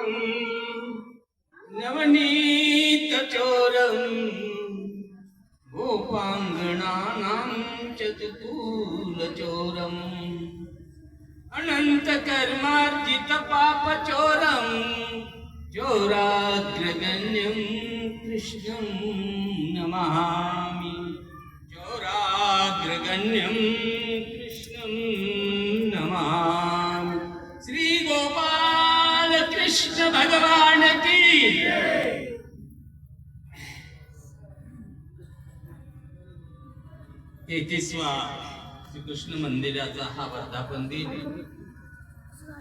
ચોરમ નવનીત ચોરમ ગોપાંગણાનામ ચતુર ચોરમ અનંત કર્માર્જિત પાપ ચોરમ ચોરાગ્રગણ્યમ કૃષ્ણમ નમામિ ચોરાગ્રગણ્યમ भगवान की तेहतीसवा श्रीकृष्ण मंदिराचा हा वर्धापन दिन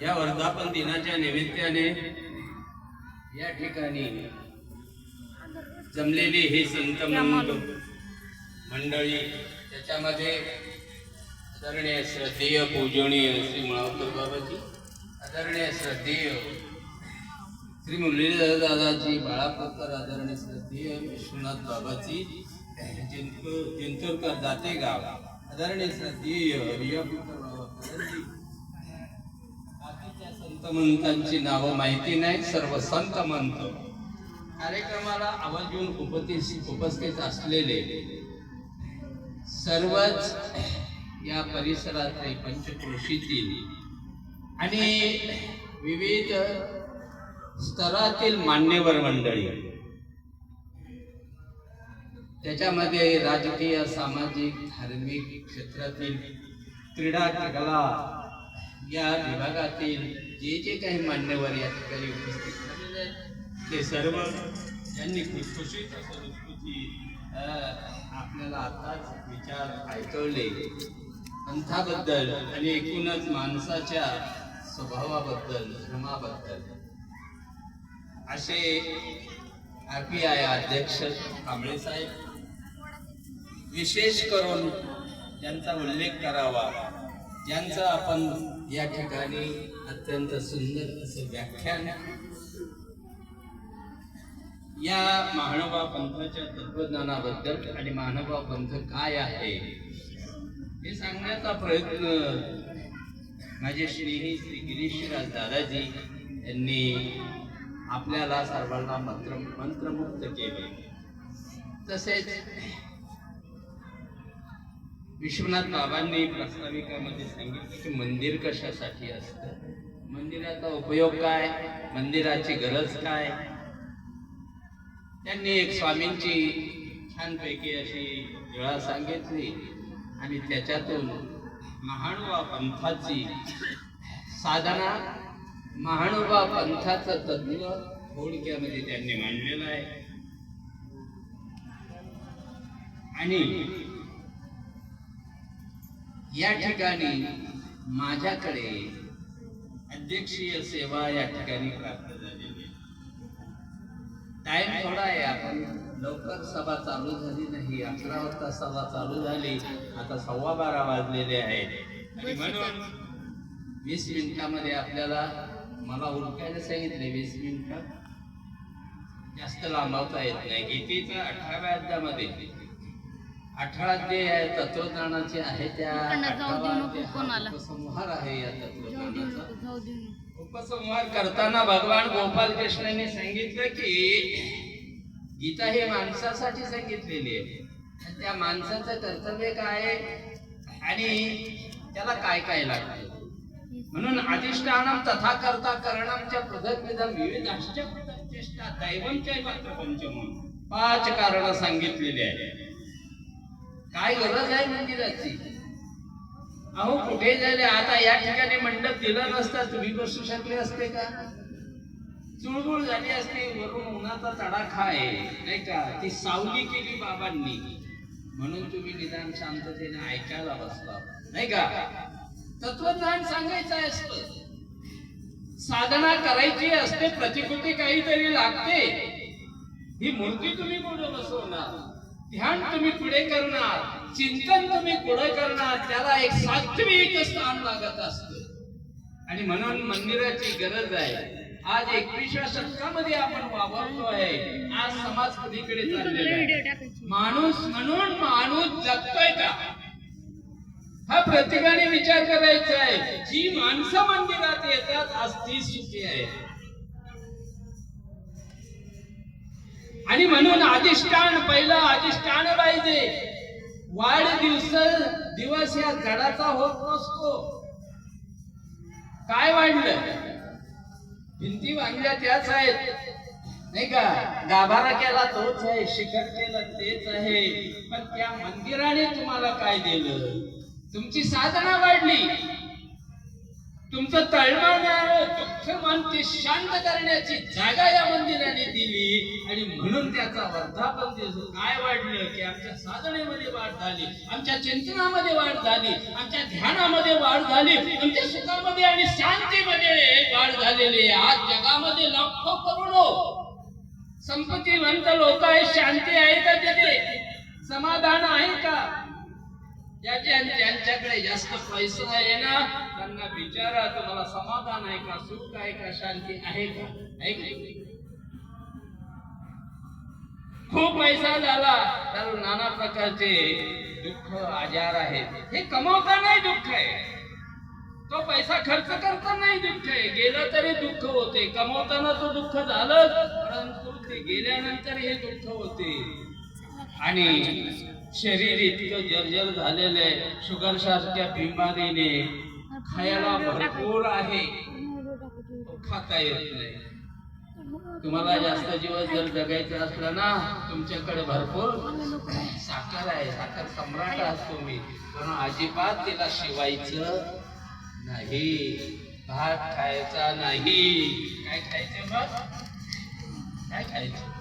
या वर्धापन दिनाच्या निमित्ताने या ठिकाणी जमलेली हे संत मंडळी त्याच्यामध्ये आदरणीय श्रद्धेय पूजनीय श्री मुळावकर बाबाजी आदरणीय श्रद्धेय श्री मुरली दादाजी बाळापूरकर आदरणीय श्रद्धेय विश्वनाथ बाबाची जिंतूर दाते गाव आदरणीय श्रद्धेय बाकीच्या संत मंतांची नावं माहिती नाही सर्व संत मंत. कार्यक्रमाला आवर्जून उपस्थित उपस्थित असलेले सर्वच या परिसरातले पंचक्रोशीतील आणि विविध स्तरातील मान्यवर मंडळी. त्याच्यामध्ये राजकीय सामाजिक धार्मिक क्षेत्रातील क्रीडा कला या विभागातील जे जे काही मान्यवर या ठिकाणी उपस्थित झालेले आहेत ते सर्व यांनी खुशखुशीत संस्कृती आपल्याला आताच विचार ऐकवले. पंथाबद्दल आणि एकूणच माणसाच्या स्वभावाबद्दल धर्माबद्दल. असे आर पी आय अध्यक्ष कांबळे साहेब विशेष करून त्यांचा उल्लेख करावा. ज्यांचं आपण या ठिकाणी अत्यंत सुंदर असं व्याख्यान या महानुभाव पंथाच्या तत्वज्ञानाबद्दल आणि महानुभाव पंथ काय आहे हे सांगण्याचा प्रयत्न माझे श्री श्री गिरीशराज दादाजी यांनी आपल्याला सर्वांना मंत्र मंत्रमुक्त केले. तसेच विश्वनाथ बाबांनी प्रास्ताविकामध्ये सांगितलं की मंदिर कशासाठी असतं? मंदिराचा उपयोग काय? मंदिराची गरज काय? त्यांनी एक स्वामींची छानपैकी अशी वेळा सांगितली आणि त्याच्यातून महाणवा पंथाची साधना महानुभा पंथाचं तत्व थोडक्यामध्ये त्यांनी मांडलेलं आहे. आणि या ठिकाणी माझ्याकडे अध्यक्षीय सेवा या ठिकाणी प्राप्त झालेली आहे. टाइम थोडा आहे आपण लवकर सभा चालू झाली नाही. अकरा वाजता सभा चालू झाली. आता सव्वा बारा वाजलेले आहेत. आणि म्हणून वीस मिनिटामध्ये आपल्याला मला उरकायला सांगितले वीस मिनिटं जास्त लांबवता येत नाही. गीतेचं अठराव्या अध्यामध्ये अठरा जे आहे तत्वज्ञानाचे आहे त्या. उपसंहार आहे या तत्वज्ञानाचा. उपसंहार करताना भगवान गोपाल कृष्णाने सांगितलं की गीता ही माणसासाठी सांगितलेली आहे. त्या माणसाचं कर्तव्य काय आहे? आणि त्याला काय काय लागतं? म्हणून अधिष्ठान तथा करता करणमच्या पृथक विविध चेष्टा दैवमच्या मात्र पंचमूल पाच कारण सांगितलेली आहे काय गरज आहे मंदिराची? अहो कुठे झाले आता या ठिकाणी मंडप दिलं नसता तुम्ही बसू शकले असते का? चुळबुळ झाली असते वरून उन्हाचा तडाखा आहे नाही का? ती सावली केली बाबांनी. म्हणून तुम्ही निदान शांततेने ऐकायला बसता. नाही का? तत्वज्ञान सांगायचं असतं. साधना करायची असते प्रतिकृती काहीतरी लागते. ही मूर्ती तुम्ही पुढे बसवणार ध्यान तुम्ही पुढे करणार चिंतन तुम्ही पुढे करणार त्याला एक सात्विक स्थान लागत असत. आणि म्हणून मंदिराची गरज आहे. आज एकविसव्या शतकामध्ये आपण वावरतो आहे आज समाज कधीकडे चाललेला माणूस म्हणून माणूस जगतोय का? हा प्रत्येकाने विचार करायचा आहे. जी माणसं मंदिरात येतात आज ती सुखी आहे. आणि म्हणून अधिष्ठान पहिलं अधिष्ठान पाहिजे. वाढदिवस दिवस या झाडाचा होत नसतो. काय वाढलं? भिंती बांधल्या त्याच आहेत. नाही का? गाभारा केला तोच आहे शिखर केलं तेच आहे. पण त्या मंदिराने तुम्हाला काय दिलं? तुमची साधना वाढली. तुमचं तळमळ दुःख मन ते शांत करण्याची जागा या मंदिराने दिली. आणि म्हणून त्याचा वर्धापन दिवस काय वाढलं की आमच्या साधनेमध्ये वाढ झाली. आमच्या चिंतनामध्ये वाढ झाली. आमच्या ध्यानामध्ये वाढ झाली. आमच्या सुखामध्ये आणि शांतीमध्ये वाढ झालेली आहे. आज जगामध्ये लाखो करोडो संपत्तीवंत लोक आहे शांती आहे का तिथे? समाधान आहे का? ज्याच्या ज्यांच्याकडे जास्त पैसा आहे ना त्यांना विचारा तुम्हाला समाधान आहे का सुख आहे का शांती आहे का? आहे का? खूप पैसा झाला. तर नाना प्रकारचे दुःख आजार आहेत. हे कमवता नाही दुःख आहे. तो पैसा खर्च करता नाही दुःख आहे. गेला तरी दुःख होते. कमवताना तो दुःख झालं परंतु ते गेल्यानंतर हे दुःख होते. आणि शरीर इतकं जर्जर झालेलं आहे. शुगर सारख्या बिमारीने खायला भरपूर आहे. खाता येत नाही. तुम्हाला जास्त दिवस जर जगायचं असलं ना तुमच्याकडे भरपूर साखर आहे. साखर सम्राट असतो मी. म्हणून अजिबात तिला शिवायचं नाही. भात खायचा नाही. काय खायचं मग? काय खायचं?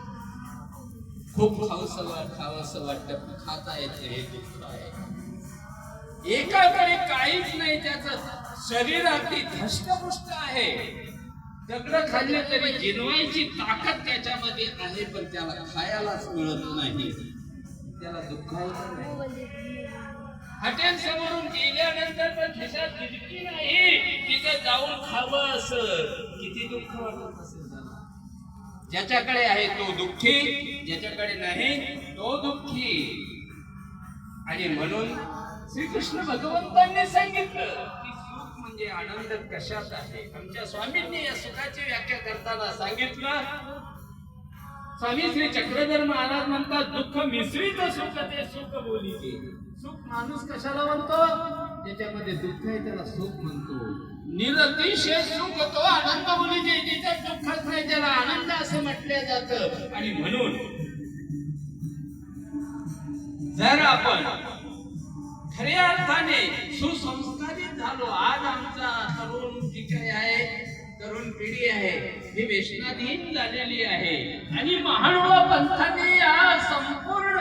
खूप खाऊस वाट खावंसं वाटतं. पण खाता येत हे दुसरं आहे. एकाकडे काहीच नाही त्याच शरीर अगदी धष्टपुष्ट आहे. दगड खाल्ले तरी जिनवायची ताकद त्याच्यामध्ये आहे पण त्याला खायलाच मिळत नाही. त्याला दुःखायचं नाही. हॉटेल समोरून गेल्यानंतर पण खिशात खिडकी नाही तिथं जाऊन खावं असं. किती दुःख वाटत ज्याच्याकडे आहे तो दुःखी ज्याच्याकडे नाही तो दुःखी. आणि म्हणून श्रीकृष्ण भगवंतांनी सांगितलं की सुख म्हणजे आनंद कशात आहे? आमच्या स्वामींनी या सुखाची व्याख्या करताना सांगितलं स्वामी श्री चक्रधर महाराज म्हणतात दुःख मिश्रित सुख ते सुख बोली सुख माणूस कशाला म्हणतो? ज्याच्यामध्ये दुःख आहे त्याला सुख म्हणतो. निरतिशय सुख तो आनंद बोलीचे ज्याच्यात दुःखच नाही त्याला आनंद असं म्हटलं जात. आणि म्हणून जर आपण खऱ्या अर्थाने सुसंस्कारित झालो आज आमचा तरुण जी आहे तरुण पिढी आहे ही वेशनाधीन झालेली आहे. आणि महानुभाव पंथाने या संपूर्ण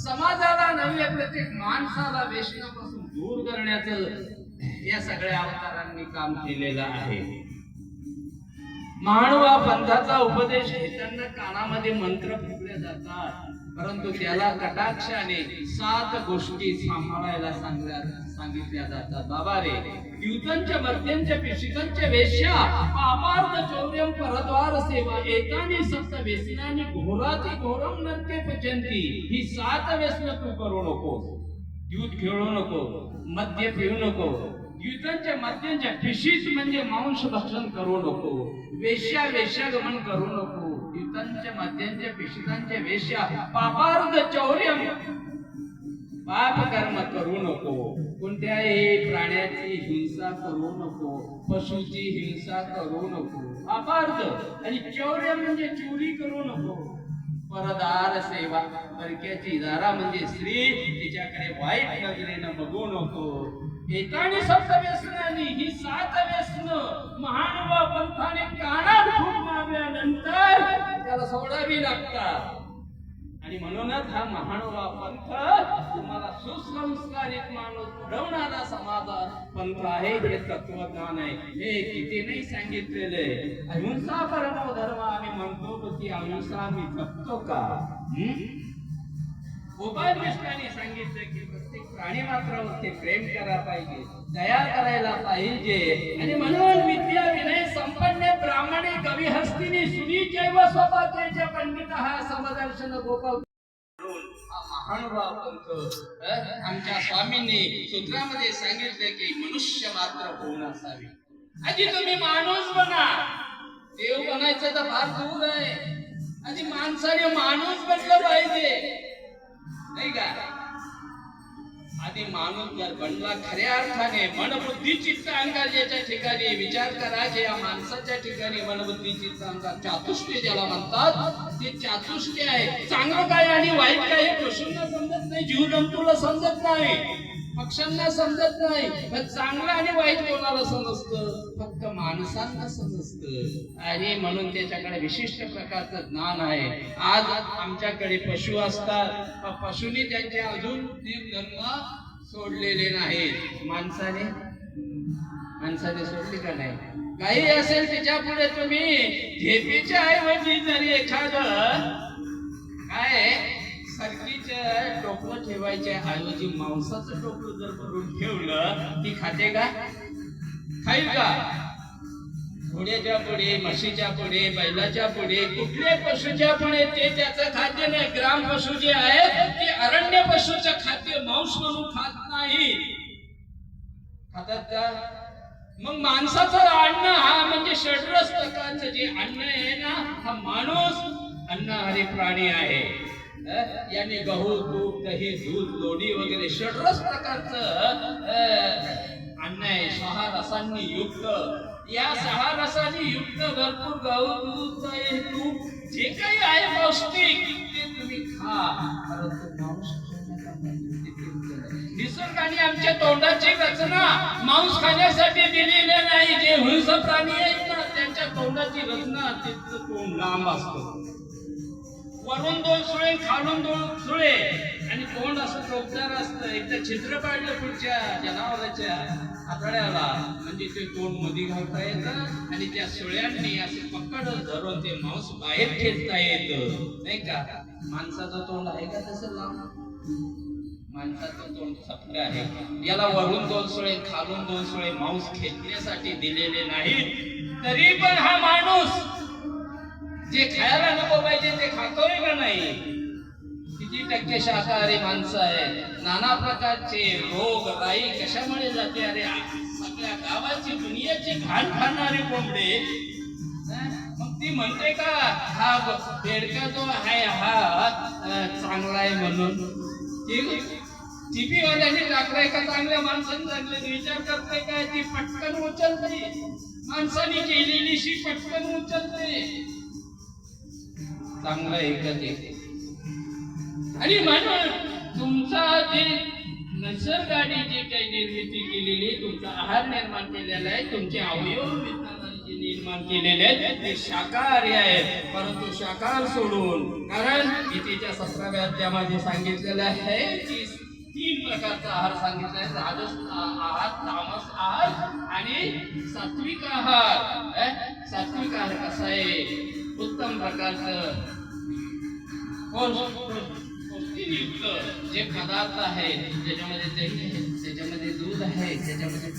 समाजाला नव्हे प्रत्येक माणसाला वेशनापासून दूर करण्याचं या सगळ्या अवतारांनी काम केलेलं आहे. महानुभा पंथाचा उपदेश घेताना कानामध्ये मंत्र फुकले जातात. परंतु त्याला कटाक्षाने सात गोष्टी सांभाळायला सांगल्या सांगितल्या जातात. बाबा रे कीर्तनच्या मध्यंच्या पिशिकांच्या वेश्या पापार्थ चौर्यम परद्वार सेवा एकाने सप्त व्यसनाने घोराती घोरम नरके पचंती ही सात व्यसन तू करू नकोस. दूध खेळू नको मद्य पिऊ नको. युद्धांच्या मद्यांच्या पिशीच म्हणजे मांस भक्षण करू नको वेश्या वेश्यागमन करू नको. युद्धांच्या मद्यांच्या पिशिकांच्या वेश्या पापार्ध चौर्य पाप कर्म करू नको. कोणत्याही प्राण्याची हिंसा करू नको पशुची हिंसा करू नको. अपार्थ आणि चौर्य म्हणजे चोरी करू नको. परदार सेवा. परक्याची दारा म्हणजे स्त्री तिच्याकडे वाईट नजरेनं बघू नको. एकाने सप्त व्यसनानी ही सात व्यसन महानुभाव पंथाने कानात खूप मारल्यानंतर त्याला सोडावी लागतात. आणि म्हणूनच हा महानुभाव पंथ तुम्हाला सुसंस्कारित माणूस घडवणारा समाज पंथ आहे हे तत्वज्ञान आहे. हे किती नाही सांगितलेले. अहिंसा परम धर्म आम्ही म्हणतो पण ती अहिंसा आम्ही जपतो का? हं? गोपाल कृष्णाने सांगितलं की प्राणी मात्रावरती प्रेम करायला पाहिजे दया करायला पाहिजे. आणि म्हणून विद्या विनय संपन्न ब्राह्मणे कवी हस्तिनी सुनीचे व स्वतःचे पंडित हा समदर्शन गोपाल महानुभाव पंथ आमच्या स्वामींनी सूत्रामध्ये सांगितले की मनुष्य मात्र होऊन असावी. आधी तुम्ही माणूस बना. देव बनायचं तर फार दूर आहे. आधी माणसाने माणूस बनलं पाहिजे. नाही का? आधी माणूस जर बनला खऱ्या अर्थाने मनबुद्धी चित्त अंकार ज्याच्या ठिकाणी विचार करायचे या माणसाच्या ठिकाणी मनबुद्धी चित्त अंकार चातुष्य ज्याला म्हणतात ते चातुष्य आहे. चांगलं काय आणि वाईट काय हे समजत नाही जीव जंतूला समजत नाही. पक्ष्यांना समजत नाही. पण चांगलं आणि वाईट कोणाला समजतं? फक्त माणसांना समजतं. आणि म्हणून त्याच्याकडे विशिष्ट प्रकारचं ज्ञान आहे. आज आमच्याकडे पशु असतात. पशुनी त्यांचे अजून धर्म सोडलेले नाहीत. माणसाने? माणसाने सोडले का नाही? काही असेल तिच्या पुढे तुम्ही. झेपीच्या ऐवजी जरी एखादं टोपलं ठेवायच्या ऐवजी मांसाचं टोपलं जर भरून ठेवलं ती खाते का? खाईल का? घोड्याच्या पुढे म्हशीच्या पुढे बैलाच्या पुढे कुठल्या पशुच्या पुढे ते त्याचं खाद्य नाही. ग्राम पशु जे आहेत ते अरण्य पशुचं खाद्य मांस म्हणून खात नाही. खातात का? मग माणसाचं अन्न हा म्हणजे षड्रस प्रकारचं जे अन्न आहे ना हा माणूस अन्नहारी प्राणी आहे. याने गहू तूप दही दूध लोणी वगैरे षडरस प्रकारचं अन्न आहे सहा रसांनी युक्त. या सहा रसांनी युक्त भरपूर गहू दूध दही तूप जे काही आहे पौष्टिक ते तुम्ही खा. परंतु मांस निसर्गाने आमच्या तोंडाची रचना मांस खाण्यासाठी दिलेली नाही. जे हिंस प्राणी आहेत ना त्यांच्या तोंडाची रचना तिथलं तोंड लांब असतं. वरून दोन सुळे खालून दोन सुळे. आणि तोंड असं टोकदार असतं एकदा छिद्र पाडलं पुढच्या जनावराच्या आतड्याला म्हणजे ते तोंडमध्ये घालता येतं आणि त्या सुळ्यांनी असे पकड धरून ते मांस बाहेर खेचता येतं. नाही का? माणसाचं तोंड आहे का तसं लांब? माणसाचं तोंड सपलं आहे. याला वरून दोन सुळे खालून दोन सुळे मांस खेचण्यासाठी दिलेले नाहीत. तरी पण हा माणूस जे खायला नको पाहिजे ते खातोय का नाही? किती टक्के शाकाहारी माणसं आहे. नाना प्रकारचे रोग राई कशामुळे जाते? अरे सगळ्या गावाची दुनियाची घाण खाणारे कोंबडे. मग ती म्हणते का हा बेडका जो आहे हा चांगला आहे म्हणून. टीपी वाल्याने टाकलाय का चांगल्या माणसाने टाकले विचार करते काय ती पटकन उचलते. माणसाने केलेली शी पटकन उचलते. चांगलं एकच येते. आणि म्हणून तुमचा जे निसर्गाने जे काही निर्मिती केलेली आहे, तुमचा आहार निर्माण केलेला आहे तुमचे अवयव निर्माण केलेले आहेत ते शाकाहारी आहेत. परंतु शाकाहार सोडून कारण गीतेच्या सतराव्या अध्यामध्ये सांगितलेलं आहे की तीन प्रकारचा आहार सांगितला आहे राजस आहार तामस आहार आणि सात्विक आहार. सात्विक आहार कसा आहे? उत्तम प्रकारचं पौष्टिकयुक्त जे पदार्थ आहेत ज्याच्यामध्ये दही आहे त्याच्यामध्ये दूध आहे त्याच्यामध्ये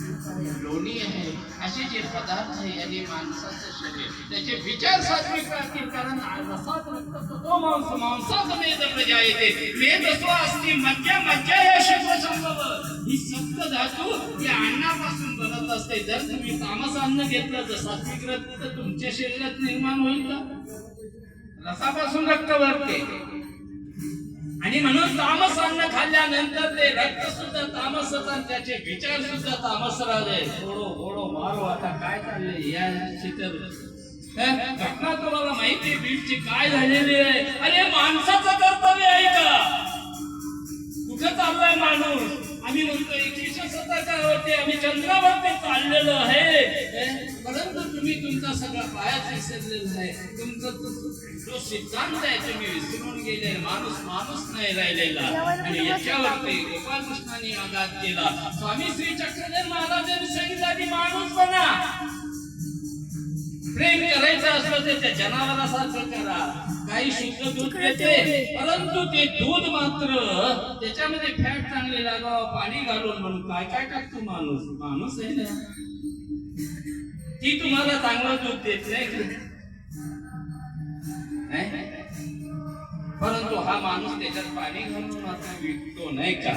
लोणी आहे असे जे पदार्थ आहे आणि माणसाचं शरीर. त्याचे विचार सात्विक राहतील कारण रसात रक्त तो मांस मांसाचं प्रजा येते. वेद स्व असती मज्जा मज्जा या शब्द संभव ही सप्त धातू या अन्नापासून असते जर तुम्ही तामस अन्न घेतलं तर सात्विक रत्न तर तुमच्या शरीरात निर्माण होईल का? रसापासून रक्त भरते आणि म्हणून तामस अन्न खाल्ल्यानंतर ते रक्त सुद्धा तामस आणि त्याचे विचार सुद्धा तामस राहिले थोडो थोडो मारो आता काय चाललंय? या चित्र. घटना तुम्हाला माहिती आहे बीडची काय झालेली आहे? अरे माणसाचं कर्तव्य आहे का? कुठं चाललाय माणूस. आम्ही म्हणतो एकविसशे शतकावरती आम्ही चंद्रावरती चाललेलो आहे. हे? परंतु तुम्ही तुमचा सगळा पायाच विसरलेला आहे. तुमचा तो- जो सिद्धांत आहे तुम्ही विसरून गेले. माणूस माणूस नाही राहिलेला. आणि याच्यावरती गोपालकृष्णाने आघात केला. स्वामी श्री चक्रधर महाराजांनी सांगितलं आधी माणूस बना. प्रेम करायचं असलं तर त्या जनावरासारखं करा. काही शुद्ध दूध देते परंतु ते दूध मात्र त्याच्यामध्ये फॅट चांगले लागावं पाणी घालून म्हणून काय काय टाकतो माणूस माणूस आहे ना ती तुम्हाला चांगलं दूध देत? नाही? परंतु हा माणूस त्याच्यात पाणी घालून मात्र विकतो नाही का?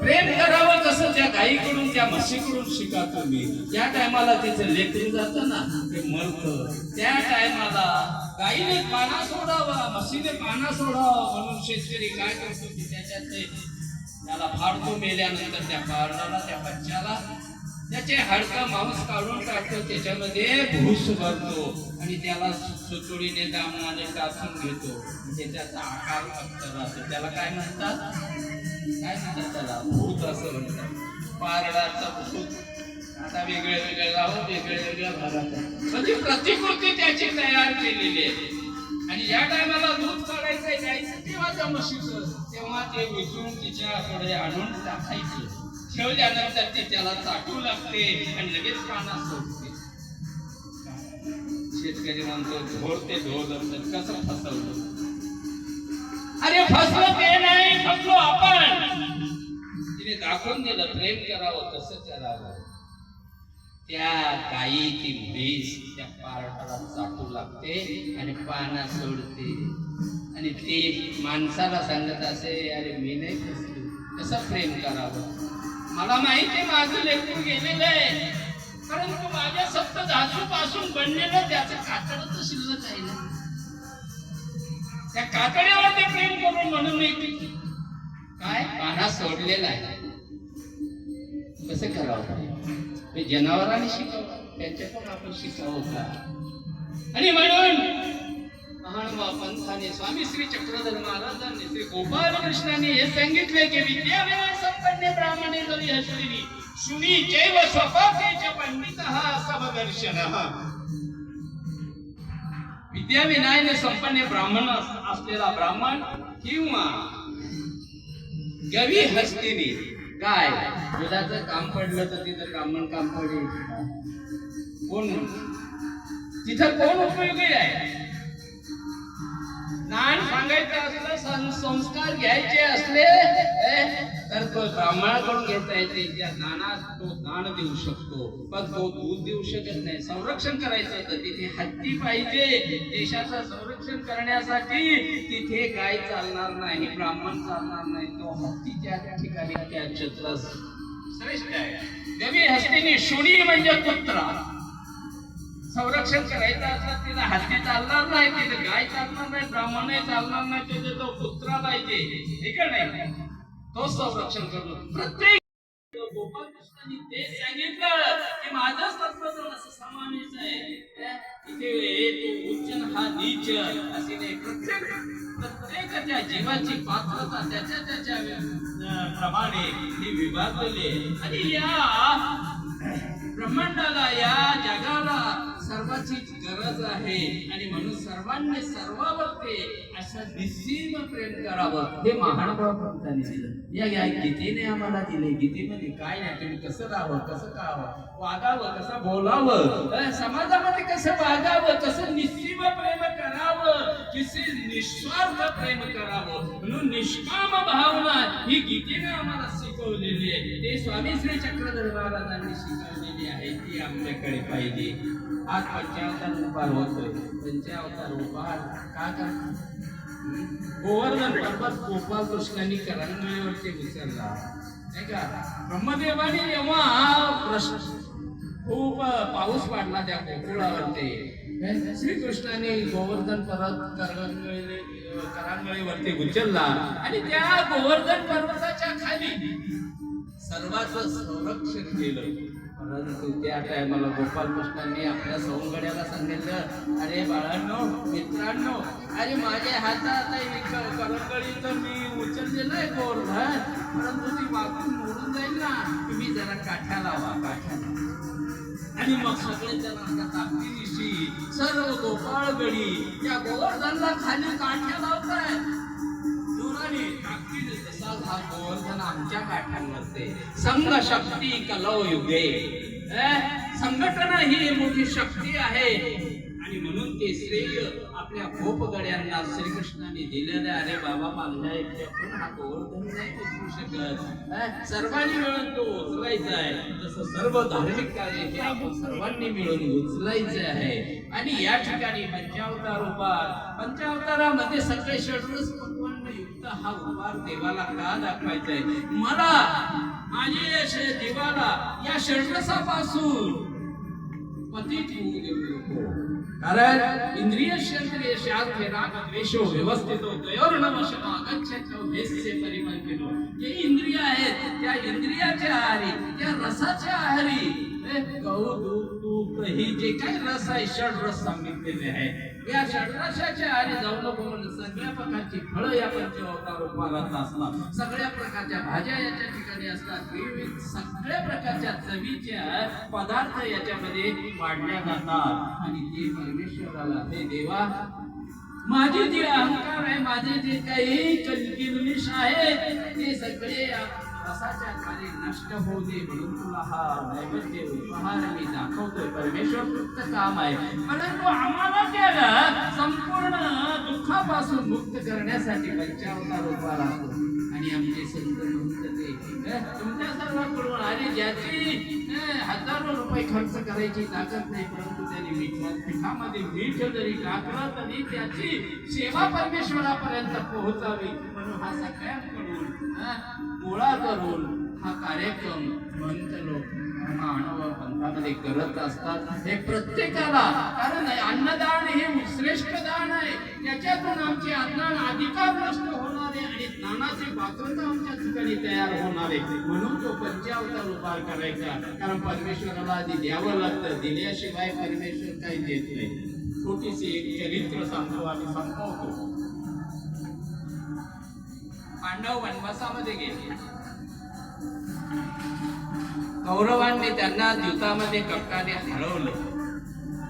प्रेम करावं कसं त्या गाईकडून त्या म्हशीकडून शिका तुम्ही? त्या टायमाला तिचं लेकरू जात ना ते मरत. त्या टायमाला गाईने पाना सोडावा म्हशीने पाना सोडावा म्हणून शेतकरी काय करतो की त्याच्यात त्याला फाडतो मेल्यानंतर त्या पारडाला त्या बच्च्याला त्याचे हाडका मांस काढून टाकतो त्याच्यामध्ये भूस भरतो आणि त्याला सुतुळीने दामनाने टाचून घेतो. म्हणजे त्याचा आकार फक्त राहतो. त्याला काय म्हणतात? काय म्हणतात त्याला? भूत असं म्हणतात. पारडाचा भूत. आता वेगळे वेगळे गाव वेगळे वेगळ्या भागात म्हणजे प्रतिकृती त्याची तयार केलेली आहे. आणि ज्या टायमाला दूध काढायचं द्यायचं तेव्हा त्या म्हशीचं? तेव्हा ते उचलून तिच्याकडे आणून टाकायचं. ठेवल्यानंतर ती त्याला चाटू लागते आणि लगेच पाना सोडते. शेतकरी म्हणतो ढोर ते ढोल असत कसं फसवलं अरे फसलो ते नाही फसलो आपण. तिने दाखवून दिलं प्रेम करावं तसं करावं. त्या गायीची म्हैस त्या पारटाला चाटू लागते आणि पाना सोडते. आणि ते माणसाला सांगत असे अरे मी नाही फसलो कसं प्रेम करावं? मला माहिती आहे माझं लेकरू गेलेलं आहे. परंतु माझ्या सप्त धातू पासून बनलेलं त्याचं कातड तर शिल्लक आहे ना. त्या कातड्यावर ते प्रेम करून म्हणून एक काय? पाना सोडलेला आहे. कसं करावं हे जनावरांनी शिकावं त्यांच्याकडून आपण शिकावं का? आणि म्हणून महानुभा पंथाने स्वामी श्री चक्रधर महाराजांनी श्री गोपालकृष्णाने हे सांगितले की विद्याविनय संपन्न ब्राह्मणे जरी हसलेली शुनी जैव स्वपाकेच पंडित हा समदर्शन विद्याविनयाने संपन्न ब्राह्मण असलेला ब्राह्मण किंवा गवी हस्तिनी काय? दुधाचं काम पडलं तर तिथं ब्राह्मण काम पडेल. कोण? तिथं कोण उपयोगी आहे? ज्ञान सांगायचं असलं सं- संस्कार घ्यायचे असले तर तो ब्राह्मणाकडून घेता येते. त्या ज्ञानात तो दान देऊ शकतो. पण तो दूध देऊ शकत नाही. संरक्षण करायचं तर तिथे हत्ती पाहिजे. देशाचं संरक्षण करण्यासाठी तिथे गाय चालणार नाही ब्राह्मण चालणार नाही. तो हत्ती त्या ठिकाणी त्या क्षेत्रात. श्रेष्ठ आहे. गवी हस्तीने शुनी म्हणजे कुत्रा. संरक्षण करायचं असलं तिला हत्ती चालणार नाही तिथे गाय चालणार नाही ब्राह्मणही चालणार नाही तिथे तो कुत्रा पाहिजे ठीक आहे नाही? तो संरक्षण करतो प्रत्येक गोपालकृष्णांनी ते सांगितलं की माझं तत्वज्ञान असं समावेश आहे. इथे तो उच्च हा नीच. असे नाही. प्रत्येक प्रत्येकाच्या जीवाची पात्रता त्याच्या त्याच्या प्रमाणे ही विभागलेली आणि या ब्रह्मांडाला या जगाला सर्वाची गरज आहे आणि म्हणून सर्वांनी सर्वावरती असं निस्सीम प्रेम करावं. हे महानुभाव पंतांनी दिलं. या या गीतेने आम्हाला दिले. गीतेमध्ये काय नाही तुम्ही कसं राहावं? कसं करावं वागावं? कसं बोलावं? समाजामध्ये कसं वागावं? कसं निस्सीम प्रेम करावं? किसी निस्वार्थ प्रेम करावं? म्हणून निष्काम भावना ही गीतेने आम्हाला शिकवलेली आहे. ते स्वामी श्री चक्रधर महाराजांनी शिकवलेली आहे ती आमच्याकडे पाहिजे आज पंचावतार उपार होतोय. पंचावतार उपार का का? गोवर्धन पर्वत गोपाल कृष्णांनी करंगळीवरती उचलला नाही का? ब्रह्मदेवाने जेव्हा प्रश्न खूप पाऊस पाडला त्या गोकुळावरती. श्रीकृष्णाने गोवर्धन पर्वत करंगळी करांगळीवरती उचलला आणि त्या गोवर्धन पर्वताच्या खाली सर्वांचं संरक्षण केलं. परंतु त्या टायमाला गोपाल कृष्णांनी आपल्या सौंगड्याला सांगितलं अरे बाळांनो मित्रांनो अरे माझ्या हातात आहे एक मी उचललेलं आहे गोवर्धन. परंतु ती वाकून मोडून जाईल ना तुम्ही जरा काठ्या लावा काठ्या आणि मग सगळे जण आता ताकदीनिशी सर्व गोपाळ गडी गोवर्धनला खाली काठ्या लावतायत जोराने ताकदीने तसाच हा गोवर्धन आमच्या काठ्यांमध्ये संघ शक्ती कलौ युगे संघटना ही मोठी शक्ती आहे आणि म्हणून ते श्रेय आपल्या गोपगड्यांना श्रीकृष्णाने दिलेले अरे बाबा माझ्या एकट्यातून हा गोवर्धन नाही उचलू शकत. सर्वांनी मिळून तो उचलायचा आहे. तसं सर्व धार्मिक कार्य हे आपण सर्वांनी मिळून उचलायचे आहे. आणि या ठिकाणी पंचावतार उपार पंचावतारामध्ये सगळे षडरस पक्वांना युक्त हा उपार देवाला का दाखवायचा आहे मला माझे देवाला या षडरसापासून पतित होऊ देऊ. कारण इंद्रिय क्षेत्रीय शास्त्रे राग द्वेषो व्यवस्थित द्वयोर्णवशम आगच्छतो भेस्य परिमंतिनो हे इंद्रिय आहेत त्या इंद्रियाच्या आहारी त्या रसाच्या आहारी ही जे काही रस आहे षड रस सांगितलेले आहे. या षडरसाच्या आहारी जाऊ नको म्हणून सगळ्या प्रकारची फळं या पंचअवतार रूपाला असतात. सगळ्या प्रकारच्या भाज्या याच्या ठिकाणी असतात. विविध सगळ्या प्रकारच्या चवीच्या पदार्थ याच्यामध्ये वाढल्या जातात. आणि ते परमेश्वराला ते देवा माझे जे अहंकार आहे माझे जे काही कलकिलमिश आहे ते सगळे या खाली नष्ट होऊ दे म्हणून तुला हा नैवेद्य उपहार मी दाखवतोय. परमेश्वर फक्त काम आहे. परंतु आम्हाला त्याला संपूर्ण दुःखापासून मुक्त करण्यासाठी पंचावतार उभा राहतो आणि आमचे संत म्हणतात ते तुमच्या सर्वांकडून आणि ज्याची हजारो रुपये खर्च करायची ताकद नाही परंतु त्यांनी मीठ पिठामध्ये मीठ जरी टाकलं तरी त्याची सेवा परमेश्वरापर्यंत पोहोचावी. म्हणून हा सगळ्यांकडून गोळा करून हा कार्यक्रम मंत लोक मानव पंथामध्ये करत असतात. हे प्रत्येकाला कारण अन्नदान हे श्रेष्ठ दान आहे. त्याच्यातून आमचे अज्ञान अधिकार नष्ट होणारे आणि ज्ञानाची पात्रता आमच्या ठिकाणी तयार होणारे. म्हणून तो पंचावतार उभार करायचा. कारण परमेश्वराला आधी द्यावं लागतं. दिल्याशिवाय परमेश्वर काही देत नाही. छोटीशी एक चरित्र सांगतो आणि संपवतो. पांडव वनवासामध्ये गेले. कौरवांनी त्यांना द्यूतामध्ये कपटाने हरवलं.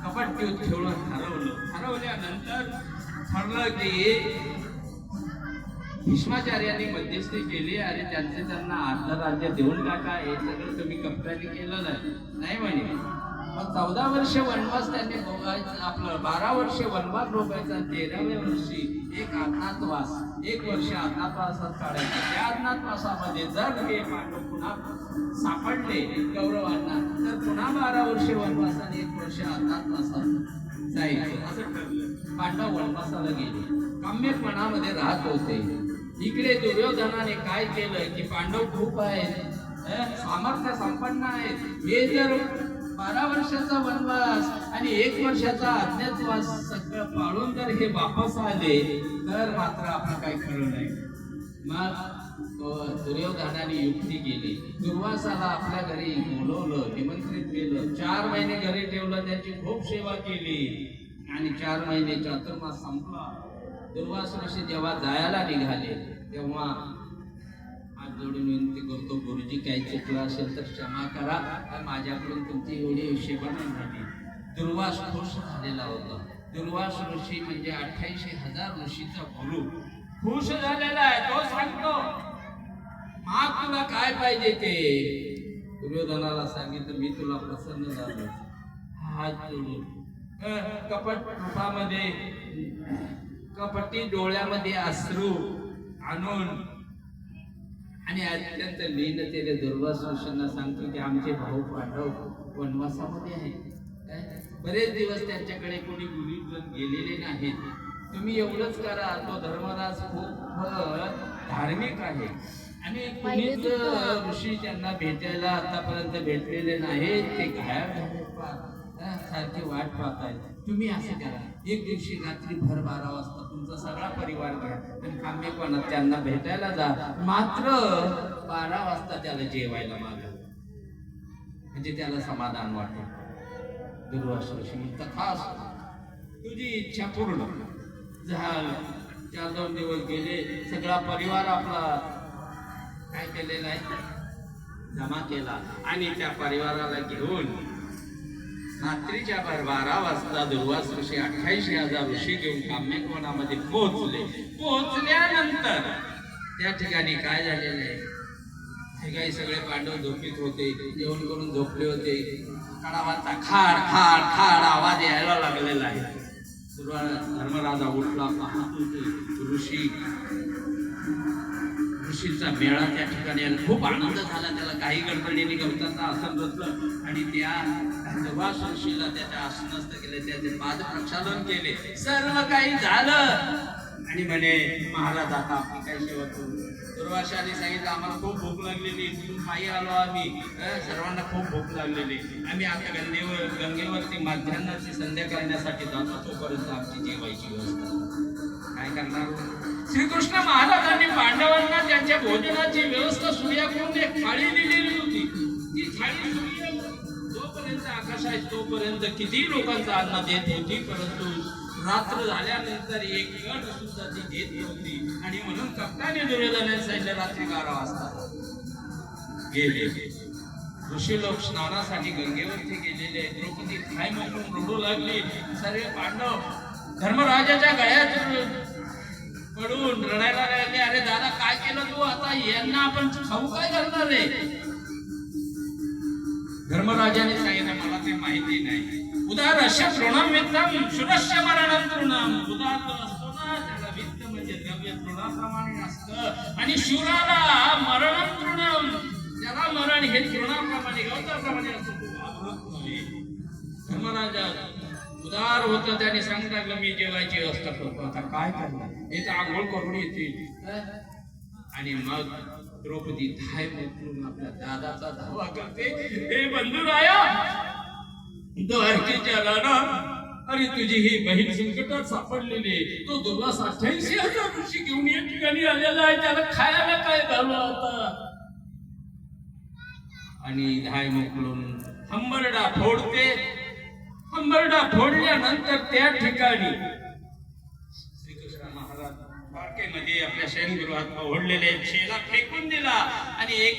कपट द्यूत खेळून हरवलं. हरवल्यानंतर ठरलं की भीष्माचार्यांनी मध्यस्थी केली आणि त्यांचे त्यांना अर्ध राज्य देऊन टाका. हे सगळं तुम्ही कपटाने केलं नाही. नाही म्हणे. मग चौदा वर्ष वनवास त्यांनी भोगायचं. आपलं बारा वर्ष वनवास भोगायचा तेराव्या वर्षी एक अज्ञातवास एक वर्ष अज्ञातवासात काढायचे त्या अज्ञातवासामध्ये जर हे पांडव पुन्हा सापडले गौरवांना तर पुन्हा बारा वर्ष वनवासाने एक वर्ष अज्ञातवासात जायचं. असं ठरलं. पांडव वनवासाला गेले. काम्यक मनामध्ये राहत होते. इकडे दुर्योधनाने काय केलं की पांडव खूप आहेत. सामर्थ्य संपन्न आहेत. हे जर बारा वर्षाचा वनवास आणि एक वर्षाचा अज्ञातवास सगळं पाळून जर हे वापस आले तर मात्र आपण काही खरं नाही. मग दुर्योधनाने युक्ती केली. दुर्वासाला आपल्या घरी बोलवलं निमंत्रित केलं. चार महिने घरी ठेवलं त्याची खूप सेवा केली. आणि चार महिने चातुर्मास संपला. दुर्वास ऋषी जेव्हा जायला निघाले तेव्हा हात जोडून विनंती करतो गुरुजी काही चुकलं असेल तर क्षमा करा. माझ्याकडून तुमची एवढी सेवा झाली. दुर्वास खुश झालेला होता. दुर्वास ऋषी म्हणजे अठ्ठ्याऐंशी हजार ऋषीचा गुरु. खुश झालेला आहे तो सांगतो. माग तुला काय पाहिजे ते? दुर्योधनाला सांगितलं मी तुला प्रसन्न झालो. हात जोडून. कपट रूपामध्ये कपटी डोळ्यामध्ये अश्रू आणून आणि अत्यंत लीनतेने दुर्वास ऋषींना सांगतो की आमचे भाऊ पांडव वनवासामध्ये आहेत. काय? बरेच दिवस त्यांच्याकडे कोणी गुरुजन गेलेले नाहीत. तुम्ही एवढंच करा तो धर्मराज खूप धार्मिक आहे. आणि कुणीच ऋषी त्यांना भेटायला आतापर्यंत भेटलेले नाहीत ते. अ, सारखी वाट पाहतायत. तुम्ही असं करा. एक दिवशी रात्री भर बारा वाजता तुमचा सगळा परिवार घ्या. आणि काम्यपणात त्यांना भेटायला जा. मात्र बारा वाजता त्याला जेवायला मागा. म्हणजे त्याला समाधान वाटेल. दुर्वास ऋषी तथा तुझी इच्छा पूर्ण. झालं. चार दोन दिवस गेले. सगळा परिवार आपला काय केलेला आहे? जमा केला. आणि त्या परिवाराला घेऊन रात्रीच्या भर बारा वाजता दुर्वास ऋषी अठ्ठावीसशे हजार ऋषी घेऊन काम्यकोणामध्ये पोहोचले. पोहोचल्यानंतर त्या ठिकाणी काय झालेलं आहे? हे काही सगळे पांडव झोपीत होते जेवण करून झोपले होते. कडावाचा खाड खाड खाड आवाज यायला लागलेला आहे. धर्मराजा उठला पाहत होते ऋषी ऋषीचा मेळा त्या ठिकाणी आला. खूप आनंद झाला. त्याला काही गडबडीने गवताचा आसन रचलं आणि त्या सुभाष ऋषीला त्याच्या आसनस्थ केले. त्याचे पाद प्रक्षालन केले. सर्व काही झालं. आणि म्हणे महाराज आता आपली काही सेवा करू? दुर्वाशाने सांगितलं आम्हाला खूप भूक लागलेली. तिथून पायी आलो आम्ही. सर्वांना खूप भूक लागलेली. आम्ही आता गंगेवर गंगेवरती माध्यान्हाची संध्या करण्यासाठी जातो तोपर्यंत आमची जेवायची व्यवस्था काय करणार? श्रीकृष्ण महाराजांनी पांडवांना त्यांच्या भोजनाची व्यवस्था सूर्याकडून एक थाळी दिलेली होती. ती थाळी सूर्य जोपर्यंत आकाश आहे तोपर्यंत किती लोकांचा अन्न देत होती परंतु रात्र झाल्यानंतर एक गट सुद्धा ती देत नव्हती. आणि म्हणून कप्ताने दुर्योधनाने सांगितलं रात्री बारा वाजता गेले. ऋषी लोक स्नानासाठी गंगेवरती गेलेले. द्रौपदी खाय म्हणून रडू लागली. सर्व पांडव धर्मराजाच्या गळ्यात पडून रडायला लागले अरे दादा काय केलं तू? आता यांना आपण खाऊ काय करणार रे? धर्मराजाने सांगितलं मला ते माहिती नाही. उदार अशा तृणामित्तम वित्तम शुरस्य मरणम तृणम उदार असतो ना त्याला वित्त म्हणजे द्रव्य तृणाप्रमाणे असतं. आणि शूराला मरणम तृणम त्याला मरण हे तृणाप्रमाणे गवताप्रमाणे असतो. धर्मराजा उदार होतं त्याने सांगू लागलं मी जेवायची व्यवस्था करतो. आता काय करणार? हे तर आंघोळ करून येतील. आणि मग द्रौपदी धाय मोकळून आपल्या दादाचा धावा करते. हे बंधुराया द्वारकेच्या राणा अरे तुझी ही बहीण संकटात सापडलेली तो दुर्वास अठ्ठ्याऐंशी हजार ऋषी घेऊन या ठिकाणी आलेला आहे. त्याला खायला काय झालं आता? आणि धाय मोकळून हंबरडा फोडते. हंबरडा फोडल्यानंतर त्या ठिकाणी श्रीकृष्ण महाराज बारकेमध्ये आपल्या शयनगृहात ओढलेले शेला फेकून दिला आणि एक